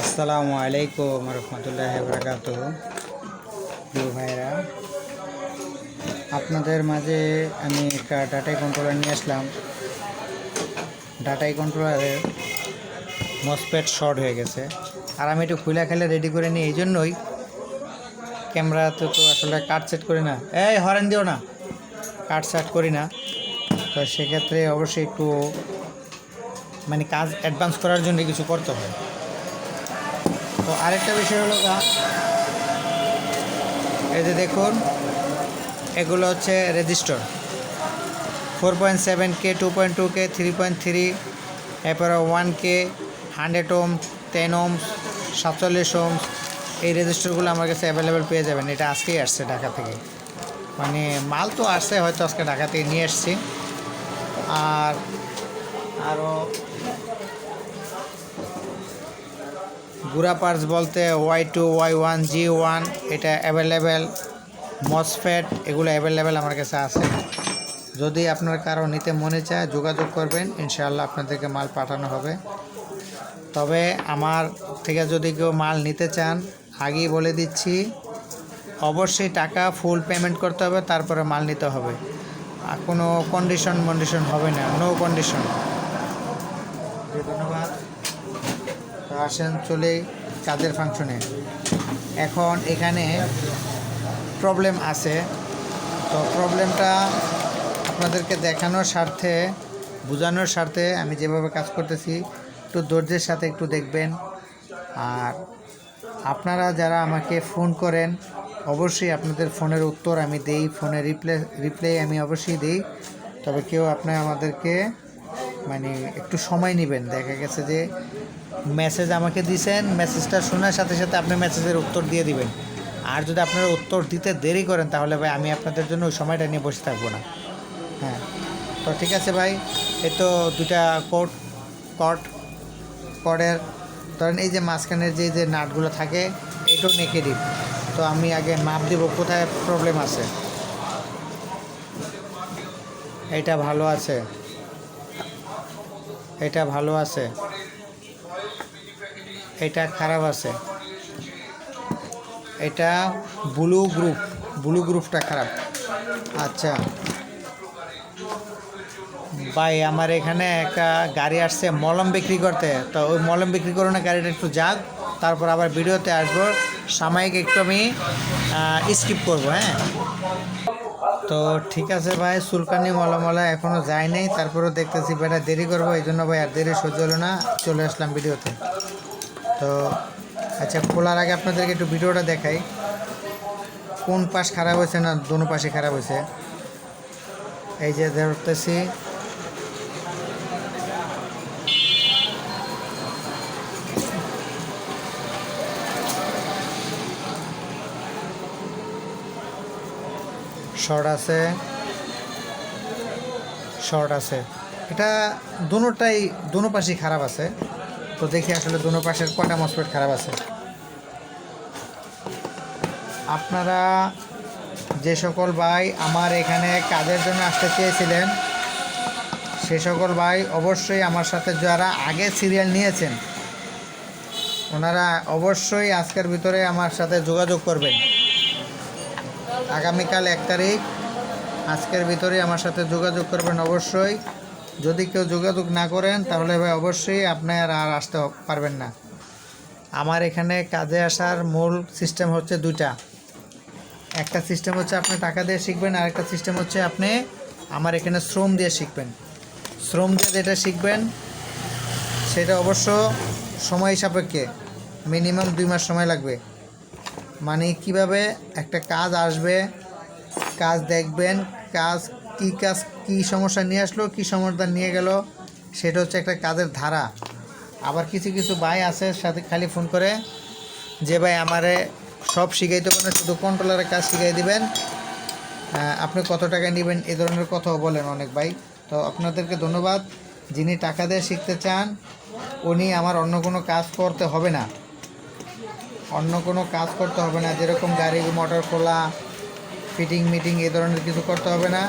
আসসালামু আলাইকুম রহমতুল্লাহ বরকাত ভাইরা আপনাদের মাঝে আমি একটা ডাটাই কন্ট্রোলার নিয়ে আসলাম। ডাটাই কন্ট্রোলারের মসপেট শর্ট হয়ে গেছে। আর আমি একটু খুলে খেলে রেডি করে নিই, এই জন্যই ক্যামেরাতে তো আসলে কাট সেট করি না। এই হরেন দিও না কাট সেট করি না। তো সেক্ষেত্রে অবশ্যই একটু মানে কাজ অ্যাডভান্স করার জন্য কিছু করতে হয়। তো আরেকটা বিষয় হলো এই যে দেখুন, এগুলো হচ্ছে register. Four point seven K, two point two K, three point three, এরপরে one K, hundred ohms ten ohms, সাতচল্লিশ ওমস, এই রেজিস্টারগুলো আমার কাছে অ্যাভেলেবেল পেয়ে যাবেন। এটা আজকেই আসছে ঢাকা থেকে। মানে মাল তো আসছে, হয়তো আজকে ঢাকা থেকে নিয়ে এসছি। আর আরও গুড়া পার্টস বলতে Y two Y one G one এটা অ্যাভেলেবেল মসফেট এগুলো অ্যাভেলেবেল আমার কাছে আছে। যদি আপনার কারও নিতে মনে চায়, যোগাযোগ করবেন, ইনশাআল্লাহ আপনাদেরকে মাল পাঠানো হবে। তবে আমার থেকে যদি কেউ মাল নিতে চান, আগেই বলে দিচ্ছি, অবশ্যই টাকা ফুল পেমেন্ট করতে হবে, তারপরে মাল নিতে হবে। কোনো কন্ডিশন মন্ডিশন হবে না নো কন্ডিশন ধন্যবাদ তো আসেন, চলে কাজের ফাংশনে এখন এখানে প্রবলেম আছে। তো প্রবলেমটা আপনাদেরকে দেখানোর স্বার্থে, বোঝানোর স্বার্থে আমি যেভাবে কাজ করতেছি, একটু ধৈর্যের সাথে একটু দেখবেন। আর আপনারা যারা আমাকে ফোন করেন, অবশ্যই আপনাদের ফোনের উত্তর আমি দেই ফোনের রিপ্লে রিপ্লাই আমি অবশ্যই দিই। তবে কেউ আপনার আমাদেরকে মানে একটু সময় নেবেন। দেখা গেছে যে মেসেজ আমাকে দিছেন মেসেজটা শোনার সাথে সাথে আপনি মেসেজের উত্তর দিয়ে দিবেন। আর যদি আপনারা উত্তর দিতে দেরি করেন, তাহলে ভাই আমি আপনাদের জন্য ওই সময়টা নিয়ে বসে থাকব না। হ্যাঁ তো ঠিক আছে ভাই, এই তো দুটা কোট কট কটের ধরেন এই যে মাঝখানের যে যে নাটগুলো থাকে এটাও নেগেটিভ তো আমি আগে মাপ দিব, কোথায় প্রবলেম আছে? এটা ভালো আছে। এটা ভালো আছে। এটা খারাপ আছে। এটা ব্লু গ্রুপ, ব্লু গ্রুপটা খারাপ। আচ্ছা। ভাই, আমার এখানে একটা গাড়ি আসছে, মলম বিক্রি করতে। তো ওই মলম বিক্রি করো না, গাড়িটা একটু যাক। তারপর আবার ভিডিওতে আসব। সাময়িক একটু আমি স্কিপ করব হ্যাঁ? তো ঠিক আছে ভাই সুলকানি মলমলা এখনও যায় নাই। তারপরেও দেখতেছি, বেটা দেরি করব। এই জন্য ভাই আর দেরি সহ্য হলো না। চলে আসলাম ভিডিওতে। তো আচ্ছা খোলার আগে আপনাদেরকে একটু ভিডিওটা দেখাই। কোন পাশ খারাপ হয়েছে না দোনো পাশে খারাপ হয়েছে? এই যে ধরতেছি। শর্ট আছে। শর্ট আছে। এটা দুটাই দুনো পাশেই খারাপ আছে। তো দেখি আসলে দুনো পাশের কটা মসপেট খারাপ আছে। আপনারা যে সকল ভাই আমার এখানে কাজের জন্য আসতে চেয়েছিলেন, সে সকল ভাই অবশ্যই আমার সাথে যারা আগে সিরিয়াল নিয়েছেন, ওনারা অবশ্যই আজকের ভিতরে আমার সাথে যোগাযোগ করবেন। আগামীকাল এক তারিখ, আজকের ভিতরে আমার সাথে যোগাযোগ করবেন অবশ্যই। যদি কেউ যোগাযোগ না করেন, তাহলে ভাই অবশ্যই আপনার আর আসতে পারবেন না। আমার এখানে কাজে আসার মূল সিস্টেম হচ্ছে দুইটা। একটা সিস্টেম হচ্ছে আপনি টাকা দিয়ে শিখবেন, আর একটা সিস্টেম হচ্ছে আপনি আমার এখানে শ্রম দিয়ে শিখবেন। শ্রম দিয়ে যেটা শিখবেন, সেটা অবশ্য সময় সাপেক্ষে মিনিমাম দুই মাস সময় লাগবে। মানে কীভাবে একটা কাজ আসবে, কাজ দেখবেন, কাজ কি কাজ কি সমস্যা নিয়ে আসলো, কি সমস্যা নিয়ে গেল, সেটা হচ্ছে একটা কাজের ধারা। আবার কিছু কিছু ভাই আছে সাথে খালি ফোন করে যে ভাই আমারে সব শিখাইতে পারেন শুধু কন্ট্রোলারের কাজ শিখাই দিবেন। আপনি কত টাকা নেবেন, এ ধরনের কথাও বলেন অনেক ভাই। তো আপনাদেরকে ধন্যবাদ। যিনি টাকা দিয়ে শিখতে চান, উনি আমার অন্য কোনো কাজ করতে হবে না। অন্য কোনো কাজ করতে হবে না, যেরকম গাড়ি মোটর খোলা ফিটিং মিটিং এই ধরনের কিছু করতে হবে না।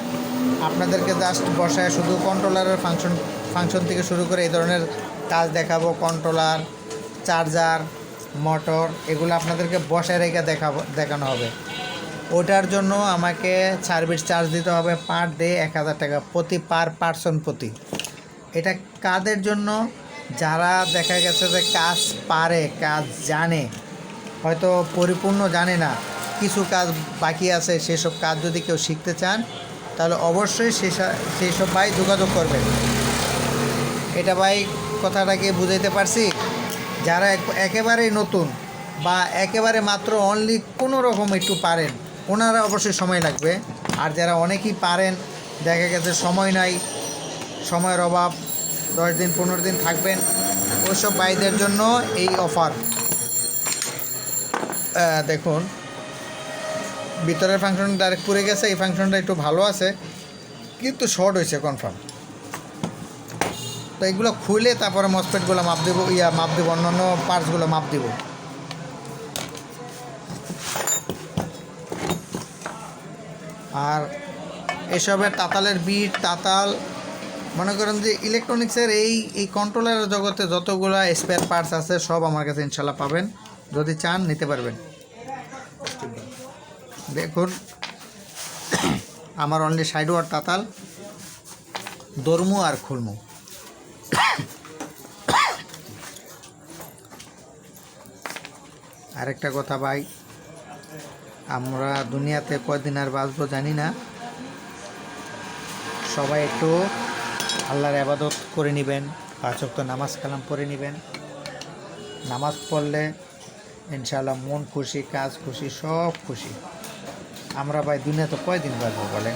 আপনাদেরকে জাস্ট বসায় শুধু কন্ট্রোলারের ফাংশন ফাংশন থেকে শুরু করে এই ধরনের কাজ দেখাবো। কন্ট্রোলার চার্জার মোটর এগুলো আপনাদেরকে বসায় রেখে দেখাবো, দেখানো হবে। ওটার জন্য আমাকে সার্ভিস চার্জ দিতে হবে পার ডে এক হাজার টাকা প্রতি পার পার্সন প্রতি। এটা কাদের জন্য? যারা দেখা গেছে যে কাজ পারে, কাজ জানে, হয়তো পরিপূর্ণ জানে না, কিছু কাজ বাকি আছে, সেসব কাজ যদি কেউ শিখতে চান তাহলে অবশ্যই সেই সব ভাই যোগাযোগ করবেন। এটা ভাই কথাটাকে বুঝাইতে পারছি, যারা এক- একেবারেই নতুন বা একেবারে মাত্র অনলি কোনো রকম একটু পারেন, ওনারা অবশ্যই সময় লাগবে। আর যারা অনেকেই পারেন, দেখা গেছে সময় নাই, সময়ের অভাব, দশ দিন, পনেরো দিন থাকবেন, ওইসব ভাইদের জন্য এই অফার। দেখুন ভিতরের ফাংশন ডাইরেক্ট পুড়ে গেছে, এই ফাংশনটা একটু ভালো আছে, কিন্তু শর্ট হয়েছে কনফার্ম তো এগুলো খুলে তারপরে মসপেটগুলো মাপ দেবো, ইয়া, মাপ দেবো, অন্যান্য পার্টসগুলো মাপ দেবো। আর এসবের তাতালের বিট, তাতাল, মনে করেন যে ইলেকট্রনিক্সের এই এই কন্ট্রোলারের জগতে যতগুলো স্পেয়ার পার্টস আছে, সব আমার কাছে ইনশাল্লাহ পাবেন। যদি চান, নিতে পারবেন। দেখুন আমার অনলি সাইড ওয়ার তাতাল, দরমু আর খুলমু আরেকটা কথা ভাই, আমরা দুনিয়াতে কয়দিন আর বাঁচবো জানি না। সবাই একটু আল্লাহর আবাদত করে নেবেন, পাঁচ ওয়াক্ত নামাজ কালাম পড়ে নেবেন। নামাজ পড়লে ইনশাআল্লাহ মন খুশি, কাজ খুশি, সব খুশি। আমরা ভাই দুনিয়াতে কয়দিন বাঁচবো বলে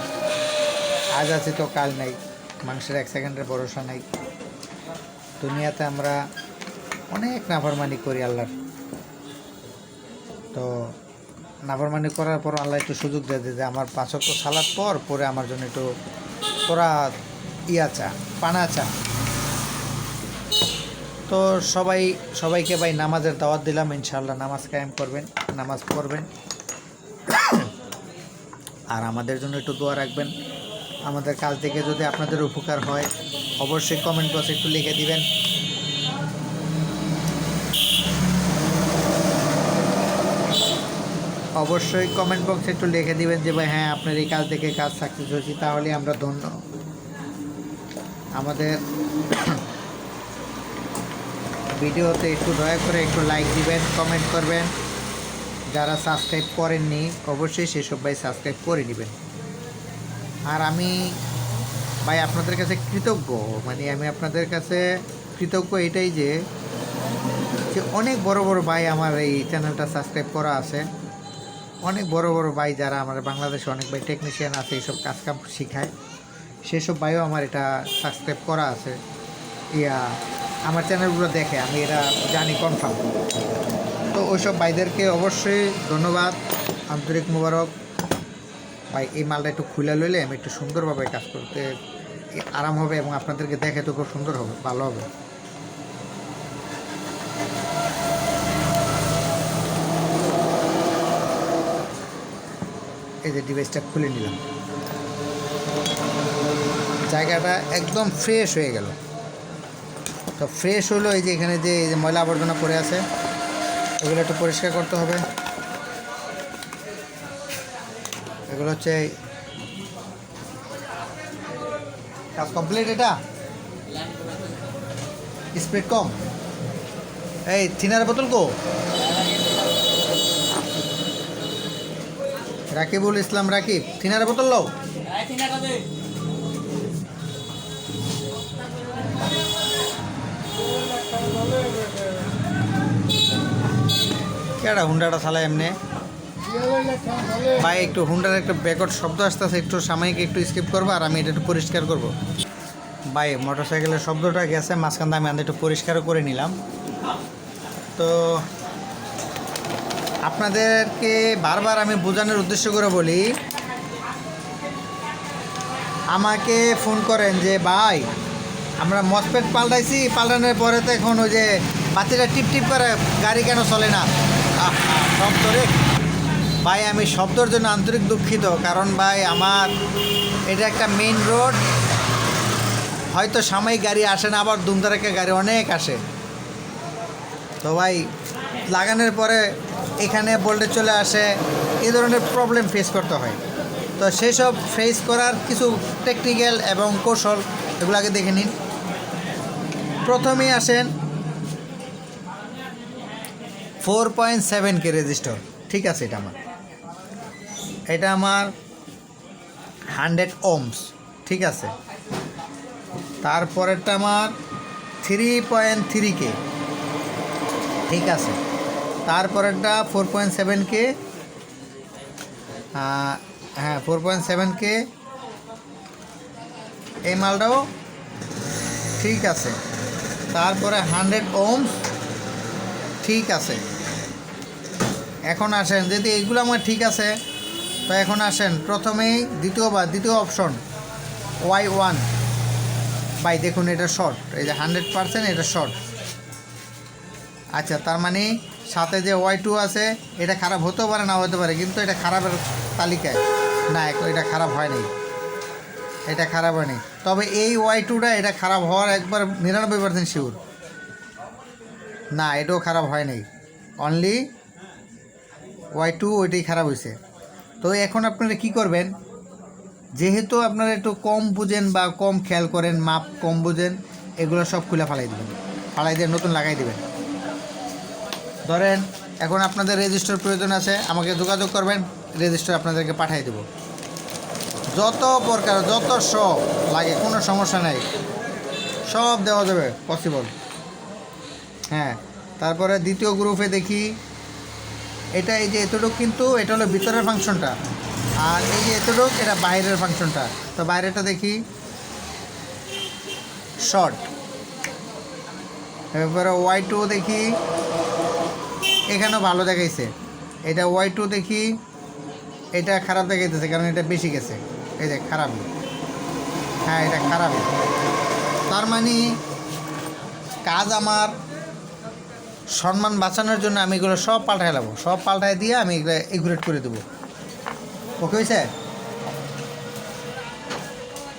আজ আছে তো কাল নাই মানুষের এক সেকেন্ডের ভরসা নেই। দুনিয়াতে আমরা অনেক নাফরমানি করি আল্লাহর। তো নাফরমানি করার পর আল্লাহ একটু সুযোগ দিয়ে দেয় আমার পাঁচক সালাদ পর পরে আমার জন্য একটু তোরা ইয়া চা, পানা চা। তো সবাই, সবাইকে ভাই নামাজের দাওয়াত দিলাম ইনশাল্লাহ নামাজ কায়েম করবেন, নামাজ পড়বেন। আর আমাদের জন্য একটু দোয়া রাখবেন। আমাদের কাজ থেকে যদি আপনাদের উপকার হয়, অবশ্যই কমেন্ট বক্সে একটু লিখে দিবেন। অবশ্যই কমেন্ট বক্সে একটু লিখে দিবেন যে, ভাই হ্যাঁ আপনার এই কাজ থেকে কাজ সাকসেস হয়েছি, তাহলে আমরা ধন্য। আমাদের ভিডিওতে একটু দয়া করে একটু লাইক দিবেন কমেন্ট করবেন। যারা সাবস্ক্রাইব করেননি, অবশ্যই সেসব ভাই সাবস্ক্রাইব করে নেবেন। আর আমি, ভাই, আপনাদের কাছে কৃতজ্ঞ। মানে আমি আপনাদের কাছে কৃতজ্ঞ এটাই যে যে অনেক বড় বড় ভাই আমার এই চ্যানেলটা সাবস্ক্রাইব করা আছে। অনেক বড় বড় ভাই যারা আমার বাংলাদেশে অনেক ভাই টেকনিশিয়ান আছে, এইসব কাজ কাম শেখায়। সেসব ভাইও আমার এটা সাবস্ক্রাইব করা আছে। ইয়া, আমার চ্যানেলগুলো দেখে, আমি এটা জানি কনফার্ম তো ওইসব ভাইদেরকে অবশ্যই ধন্যবাদ। আন্তরিক মুবারক। ভাই, এই মালটা একটু খুলে লইলে আমি একটু সুন্দরভাবে কাজ করতে আরাম হবে এবং আপনাদেরকে দেখে তো খুব সুন্দর হবে, ভালো হবে। এই যে ডিভাইসটা খুলে নিলাম। জায়গাটা একদম ফ্রেশ হয়ে গেল। তো ফ্রেশ হলো এই যে এখানে যে এই যে ময়লা আবর্জনা পড়ে আছে। এগুলো একটু পরিষ্কার করতে হবে। এগুলো হচ্ছে কাজ কমপ্লিট এটা? স্পিড কম। এই থিনার বোতল কো? রাকিবুল ইসলাম রাকিব থিনার বোতল লও। কেডা হুন্ডাটা চালায় এমনি? ভাই, একটু হুন্ডার একটা ব্যাকট শব্দ আসতেছে, একটু সাময়িক একটু স্কিপ করব আর আমি এটা একটু পরিষ্কার করব। ভাই মোটর সাইকেলের শব্দটা গেছে, মাঝখান আমি আনতে একটু পরিষ্কারও করে নিলাম। তো আপনাদেরকে বারবার আমি বোঝানোর উদ্দেশ্য করে বলি, আমাকে ফোন করেন যে, ভাই, আমরা মসপেট পাল্টাইছি, পাল্টানোর পরে তো এখন ওই যে বাতিটা টিপ টিপ করে গাড়ি কেন চলে না? শব্দ ভাই, আমি শব্দর জন্য আন্তরিক দুঃখিত, কারণ ভাই, আমার এটা একটা মেইন রোড হয়তো সাময়িক গাড়ি আসে না, আবার দুমদারাকে গাড়ি অনেক আসে। তো ভাই, লাগানোর পরে এখানে ভোল্টেজ চলে আসে এই ধরনের প্রবলেম ফেস করতে হয়। তো সেসব ফেস করার কিছু টেকনিক্যাল এবং কৌশল, এগুলো আগে দেখে নিন। প্রথমেই আসেন four point seven K resistor. ঠিক আছে এটা আমার। এটা আমার হান্ড্রেড ওমস ঠিক আছে। তারপরেরটা আমার থ্রি পয়েন্ট থ্রি কে। ঠিক আছে। তারপরেরটা ফোর পয়েন্ট সেভেন কে হ্যাঁ ফোর পয়েন্ট সেভেন কে। এই মালটাও ঠিক আছে। তারপরে হান্ড্রেড ওমস ঠিক আছে। এখন আসেন যদি এইগুলো আমার ঠিক আছে, তো এখন আসেন। প্রথমেই দ্বিতীয়বার দ্বিতীয় অপশন ওয়াই ওয়ান বাই দেখুন, এটা শর্ট এই যে হান্ড্রেড পার্সেন্ট এটা শর্ট আচ্ছা তার মানে সাথে যে ওয়াই টু আছে, এটা খারাপ হতেও পারে না হতে পারে, কিন্তু এটা খারাপের তালিকায়। না এটা খারাপ হয়নি এটা খারাপ হয়নি তবে এই ওয়াই টুটা এটা খারাপ হওয়ার একবার নিরানব্বই পার্সেন্ট শিওর না, এটাও খারাপ হয়নি অনলি ওয়াই টু ওইটাই খারাপ হয়েছে তো এখন আপনারা কি করবেন? যেহেতু আপনারা একটু কম বুঝেন বা কম খেয়াল করেন, মাপ কম বুঝেন, এগুলো সব খুলে ফালাই দেবেন। ফালাই দিয়ে নতুন লাগাই দেবেন। ধরেন, এখন আপনাদের রেজিস্টার প্রয়োজন আছে, আমাকে যোগাযোগ করবেন রেজিস্টার আপনাদেরকে পাঠিয়ে দেব। যত প্রকার, যত সব লাগে, কোনো সমস্যা নেই। সব দেওয়া যাবে পসিবল হ্যাঁ তারপরে দ্বিতীয় গ্রুপে দেখি এটা এই যে এতটুক কিন্তু এটা হলো ভিতরের ফাংশনটা। আর এই যে এতটুক, এটা বাইরের ফাংশনটা। তো বাইরেটা দেখি। শর্ট এরপরে ওয়াই টু দেখি। এখানেও ভালো দেখাইছে। এটা ওয়াই টু দেখি। এটা খারাপ দেখাইতেছে, কারণ এটা বেশি গেছে। এই যে খারাপ। হ্যাঁ এটা খারাপ। তার মানে কাজ আমার সম্মান বাঁচানোর জন্য আমি এগুলো সব পাল্টাই নেব। সব পাল্টাই দিয়ে আমি এগুলো এগুরেট করে দেবো। ওকে হয়েছে?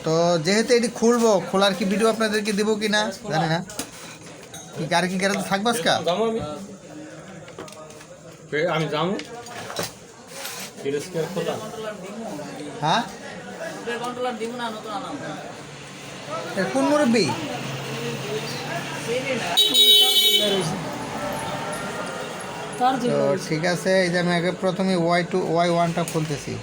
তো যেহেতু এটি খুলবো খোলার কি ভিডিও আপনাদেরকে দেবো কি না জানি না। কি গাড়ি কি গাড়িতে থাকব আজকা? আমি যাব হ্যাঁ কন্ট্রোলার দিব না নতুন আনাম এ কোন মুরব্বী? তো ঠিক আছে এই যে আমি আগে প্রথমে ওয়াই টু ওয়াই ওয়ানটা খুলতেছি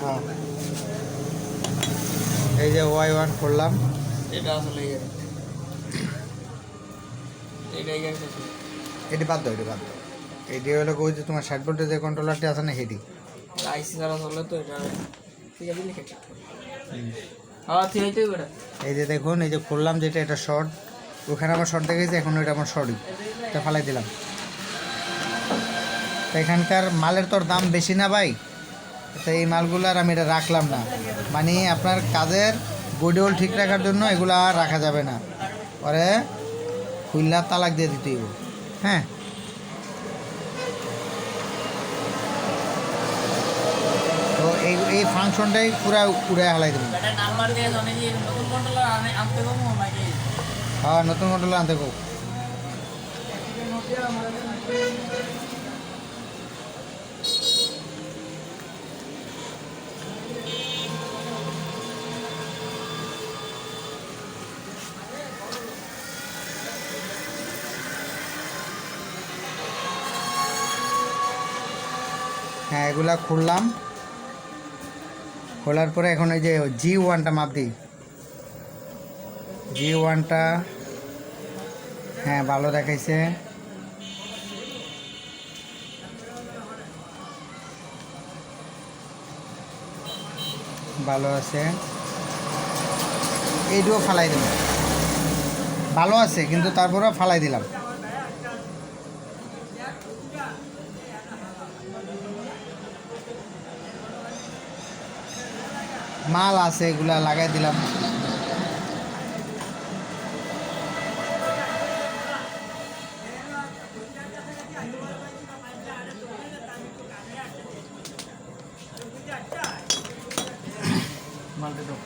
হ্যাঁ। এই যে ওয়াই ওয়ান খুললাম। এটা বাদ দাও এটি বাদ দাও। এটি হলো ওই যে তোমার ষাট ভোল্টের কন্ট্রোলারটি আছে না সেটি। আইসি ছাড়া চলে তো এটা ঠিক আছে হ্যাঁ এই যে দেখুন, এই যে খুললাম যেটা, এটা শর্ট। ওখানে আমার শর্ট দেখেছি, এখন ওইটা আমার শর্টই এটা ফালাই দিলাম। তো এখানকার মালের তোর দাম বেশি না ভাই। তো এই মালগুলো আর আমি এটা রাখলাম না। মানে আপনার কাজের গডিওল ঠিক রাখার জন্য এগুলো আর রাখা যাবে না। পরে খুললা তালাক দিয়ে দিতে হ্যাঁ তো এই এই ফাংশনটাই পুরা উড়ে হালাই দেবো। হ্যাঁ নতুন মডেল আনতে গো হ্যাঁ এগুলা খুললাম। খোলার পরে এখন ওই যে জি ওয়ানটা মাপ দিই। জি ওয়ানটা হ্যাঁ ভালো দেখাইছে। ভালো আছে। এইটুকু ফালাই দিলাম। ভালো আছে, কিন্তু তারপরেও ফালাই দিলাম। মাল আছে এগুলা লাগাই দিলাম। ওটা দাও।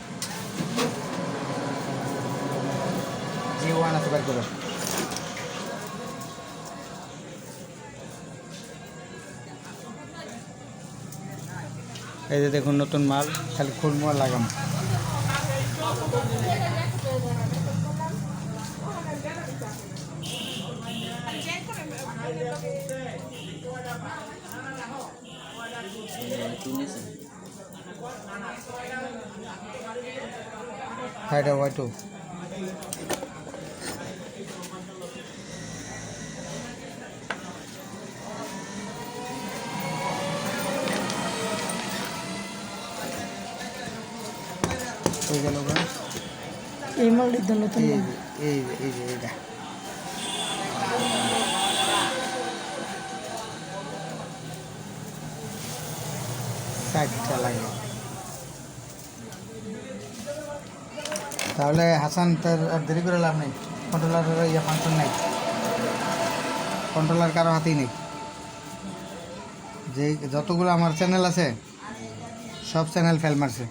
জি ওয়ান আছে বের করো। এই যে দেখুন নতুন মাল খালি খুলমো লাগাম এটা ওয়াই টু এই নতুন এই যে এই যে এই ষাটটা লাগে তাহলে হাসান তার আর দেরি করে লাভ নেই। কন্ট্রোলারের ইয়ে ফাংশন নেই। কন্ট্রোলার কারও হাতেই নেই। যে যতগুলো আমার চ্যানেল আছে সব চ্যানেল ফেল মারছে।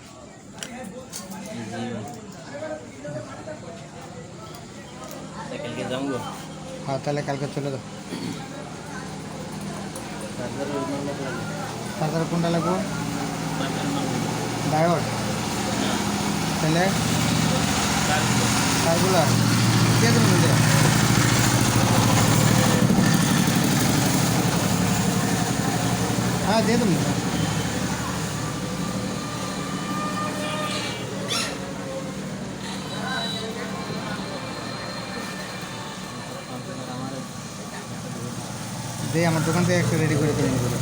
তাহলে কালকে চলে যাও তারপরে কোনটা লাগবো ডায়োড তাহলে সার্কুলার দিয়ে দেবেন বুঝে হ্যাঁ দিয়ে দেবেন দিয়ে আমার দোকান থেকে একটা রেডি করে দেবেন করে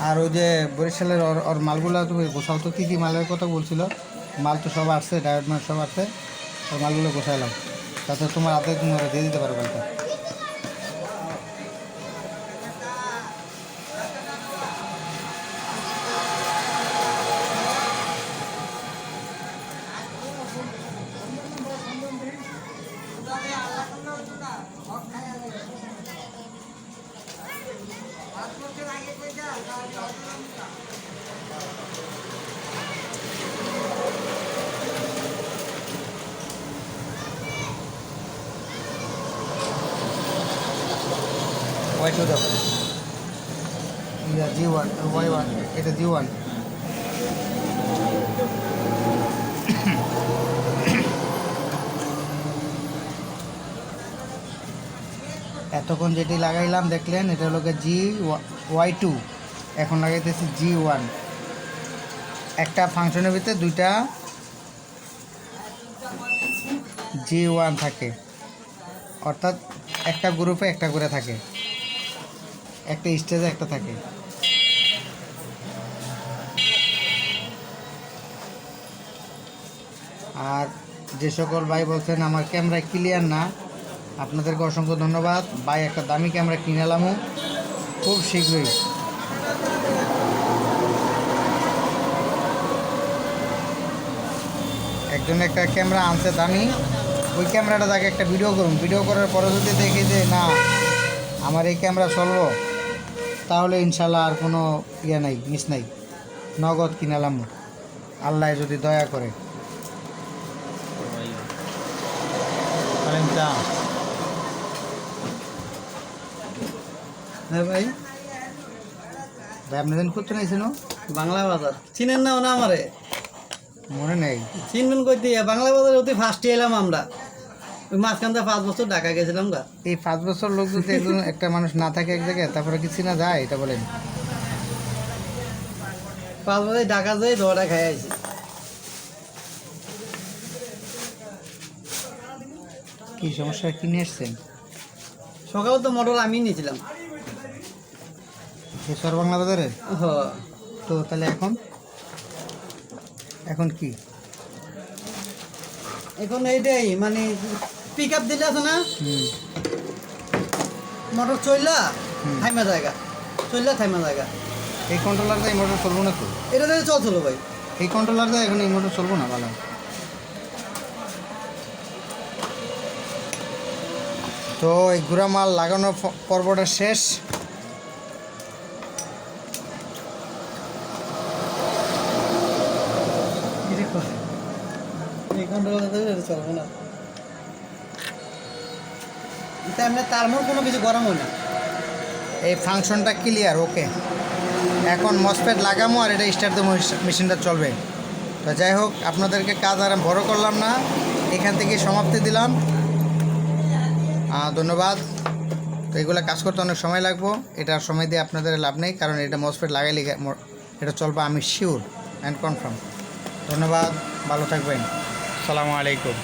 আর ওই যে বরিশালের ওর মালগুলো তো গোসাও তো, কী কী মালের কথা বলছিল? মাল তো সব আসছে ডায়ট মাল সব আসছে ওর মালগুলো গোসাইলাম তাতে তোমার হাতে তুমি ওরা দিয়ে দিতে পারো ওয়াই টু দাও ইয়া জি ওয়ান ওয়াই ওয়ান এটা জি ওয়ান এতক্ষণ যেটি লাগাইলাম, দেখলেন এটা হলো জি ওয়াই টু। এখন লাগাইতেছি জি ওয়ান। একটা ফাংশনের ভিতরে দুইটা জি ওয়ান থাকে। অর্থাৎ একটা গ্রুপে একটা করে থাকে। একটা স্টেজে একটা থাকে। আর যে সকল ভাই বলছেন, আমার ক্যামেরা ক্লিয়ার না। আপনাদেরকে অসংখ্য ধন্যবাদ। ভাই, একটা দামি ক্যামেরা কিনেলামও খুব শীঘ্রই। একজন একটা ক্যামেরা আনছে দামি। ওই ক্যামেরাটা তাকে একটা ভিডিও করুন। ভিডিও করার পরে যদি দেখি যে, না, আমার এই ক্যামেরা চলবো। তাহলে ইনশাল্লাহ আর কোনো ইয়ে নাই মিস নাই। নগদ কিনালাম আল্লাহ যদি দয়া করে। হ্যাঁ ভাই। ভাই আপনি দিন করতে নাইছেন বাংলা বাজার। চিনেন না না আমারে? মনে নেই। চিনবেন কই দিয়ে? বাংলা বাজারে অতি ফার্স্টে এলাম আমরা। ওই মাঝখানটা পাঁচ বছর ঢাকা গেছিলাম গা। এই পাঁচ বছর লোক যদি একজন একটা মানুষ না থাকে এক জায়গায় তারপরে কি চিনা যায়? এটা বলেন। পাঁচ বছর ঢাকা যেয়ে ধোয়াটা খাই আইছি। কি সমস্যা? কি নিয়ে এসছেন? সকালে তো মোটর আমি নিয়েছিলাম। সর বাংলা বাজারে? তো তাহলে এখন? এখন কি? এখন এইটাই মানে পিক আপ দিলে আছে না? মোটর হুম। থাইমা জায়গা। চললা থাইমা জায়গা। এই কন্ট্রোলার দিয়ে মোটর চলবো না তো এটা দিয়ে চলছিল ভাই। এই কন্ট্রোলার দিয়ে এখন এই মোটর চলবো না ভালো? তো এই গুড়া মাল লাগানোর পর্বটা শেষ। তার মোড় কোনো কিছু গরম হয় না। এই ফাংশনটা ক্লিয়ার ওকে এখন মসপেট লাগামো আর এটা স্টার্ট দেবো মেশিনটা চলবে। তো যাই হোক, আপনাদেরকে কাজ আর বড় করলাম না। এখান থেকে সমাপ্তি দিলাম। ধন্যবাদ। তো এগুলো কাজ করতে অনেক সময় লাগবো। এটা সময় দিয়ে আপনাদের লাভ নেই, কারণ এটা মসপেট লাগাইলে এটা চলবে, আমি শিওর অ্যান্ড কনফার্ম ধন্যবাদ, ভালো থাকবেন। সালামু আলাইকুম।